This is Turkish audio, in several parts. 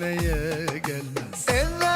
Haydi küsmeye gelmez. Eller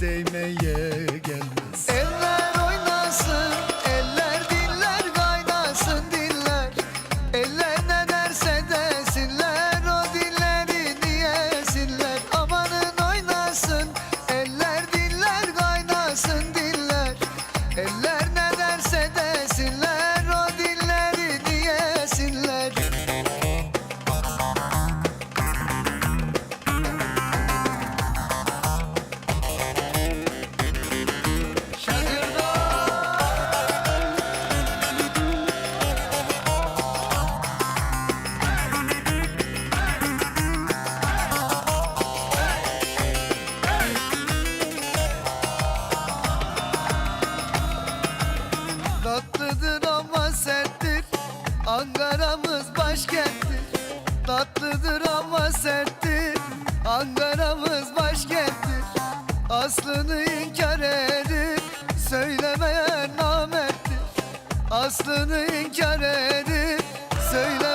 değmeye gelmez Tatlıdır ama serttir. Ankara'mız başkenttir. Tatlıdır ama serttir. Ankara'mız başkenttir. Aslını inkar edip Söylemeyen namerttir. Aslını inkar edip Söylemeyen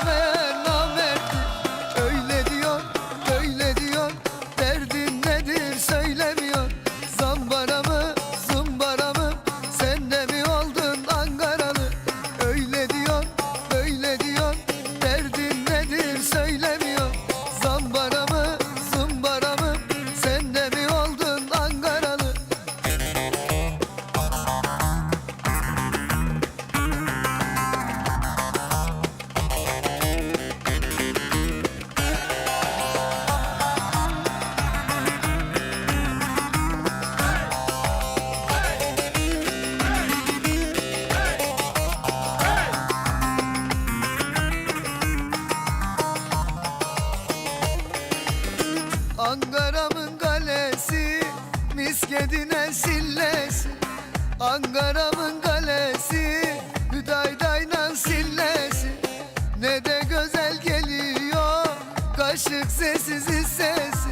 Ankara'mın kalesi Hüdaydayla sillesi. Ne de güzel geliyor Kaşık sessiz sesi.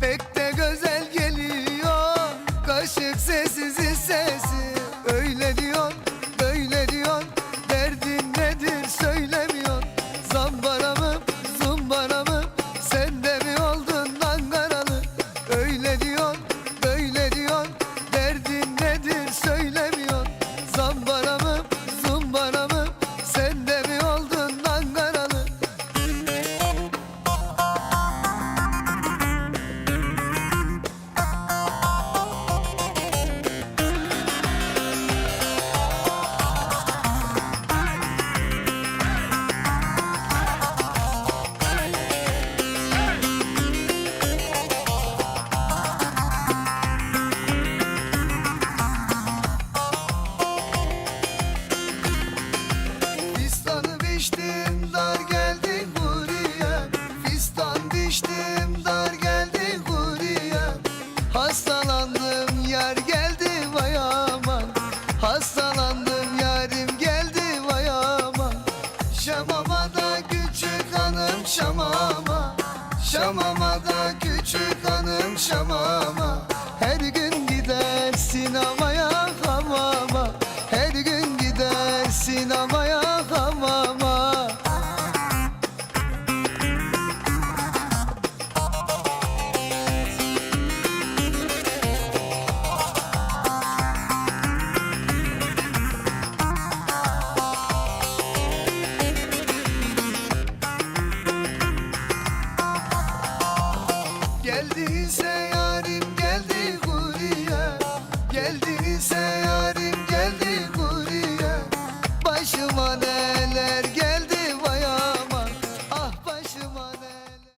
Pek de güzel geliyor Kaşık sessiz sesi. Öyle diyor böyle diyor Derdin nedir söylemiyor Zambara Geçtim dar geldi buraya Hastalandım yar geldi vay aman. Hastalandım yarim geldi vay aman. Şamama da küçük hanım şamama. Şamama da küçük hanım şamama. Her gün gider sinemaya hamama. Her gün gider sinemaya hamama.